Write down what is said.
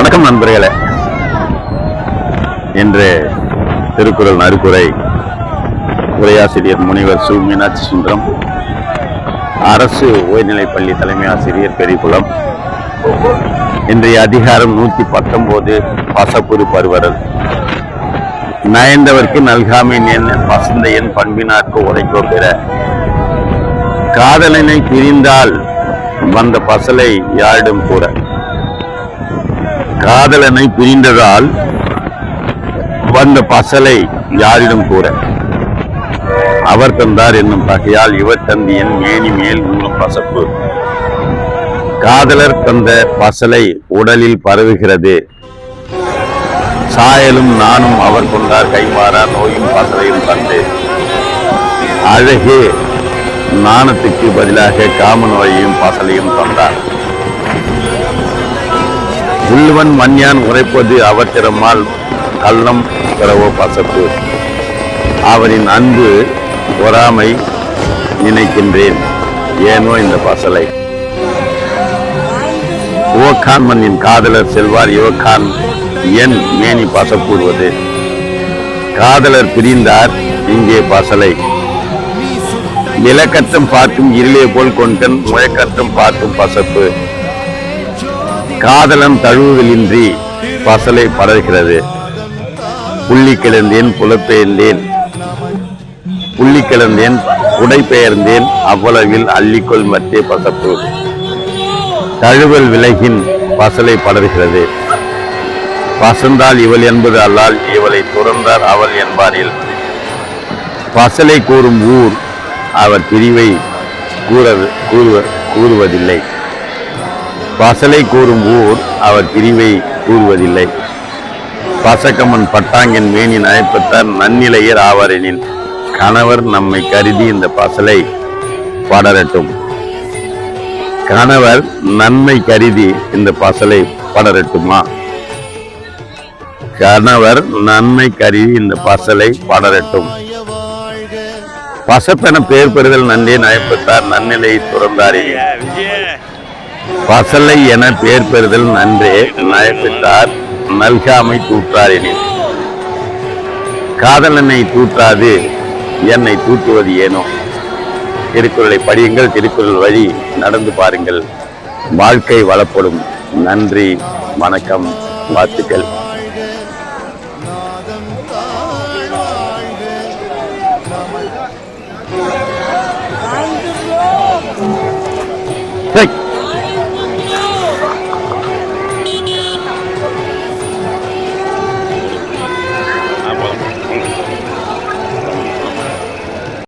வணக்கம் நண்பர்களே. இன்று திருக்குறள் நறுக்குறை உரையாசிரியர் முனிவர் சு. மீனாட்சி சுந்தரம் அரசு உயர்நிலைப்பள்ளி தலைமை ஆசிரியர் பெரிகுளம் இன்றைய அதிகாரம் நூற்றி பத்தொன்பது பசப்புரு பருவரல் நயந்தவர்க்கு நல்காமின் என் பசந்த என் பண்பினார்க்கு உரைக்கோ பெற காதலனை பிரிந்தால் வந்த பசலை யாரிடம் கூற? காதலனை பிரிந்ததால் வந்த பசலை யாரிடம் கூற? அவர் தந்தார் என்னும் பகையால் இவர் தந்தியன் மேனி மேல் உண்ணும் பசப்பு. காதலர் தந்த பசலை உடலில் பரவுகிறது. சாயலும் நானும் அவர் கொண்டார் கைமாறா நோயும் பசலையும் தந்து. அழகே நாணத்துக்கு பதிலாக காம நோயையும் பசலையும் தந்தார். உள்ளவன் மண்யான் உரைப்பது அவற்றிரமால் கள்ளம் பிறவோ பசப்பு. அவரின் அன்பு பொறாமை நினைக்கின்றேன். ஏனோ இந்த பசலை. ஓகான் மண்ணின் காதலர் செல்வார் யுவகான் என் மேனி பசப்பூர்வது காதலர் பிரிந்தார் இங்கே பசலை. இலக்கற்றம் பார்க்கும் இருளே போல் கொண்டன் முழக்கற்றம் பார்க்கும் பசப்பு. காதலன் தழுவுதலின்றி பசலை படர்கிறது. புள்ளி கிளந்தேன் புலப்பெயர்ந்தேன் புள்ளி கிளந்தேன் உடைபெயர்ந்தேன் அவ்வளவில் அள்ளிக்கொள் மத்திய பசப்பு. தழுவல் விலகின் பசலை படர்கிறது. பசந்தால் இவள் என்பது அல்லால் இவளை துறந்தார் அவள் என்பாரில். பசலை கூறும் ஊர் அவர் பிரிவை கூற கூறுவ கூறுவதில்லை. பசலை கூறும் ஊர் அவர் பிரிவை கூறுவதில்லை. பசக்கமன் பட்டாங்கின் மேனி நயப்பத்தார் நன்னிலையர் ஆவரெனின் கணவர் நம்மை கருதி இந்த பசலை படரட்டும். கணவர் நன்மை கருதி இந்த பசலை படரட்டுமா? கணவர் நன்மை கருதி இந்த பசலை படரட்டும். பசப்பென பேர் பெறுதல் நன்றே நயப்பத்தார் நன்னிலையை துறந்தாரே. பசலை என பெயர் பெறுதல் நன்றே நயப்பித்தார் நல்காமை தூற்றார் எனில் காதலனை தூற்றாது என்னை தூற்றுவது ஏனோ? திருக்குறளை படியுங்கள் திருக்குறள் வழி நடந்து பாருங்கள். வாழ்க்கை வளப்படும். நன்றி வணக்கம் வாழ்த்துக்கள். Hey!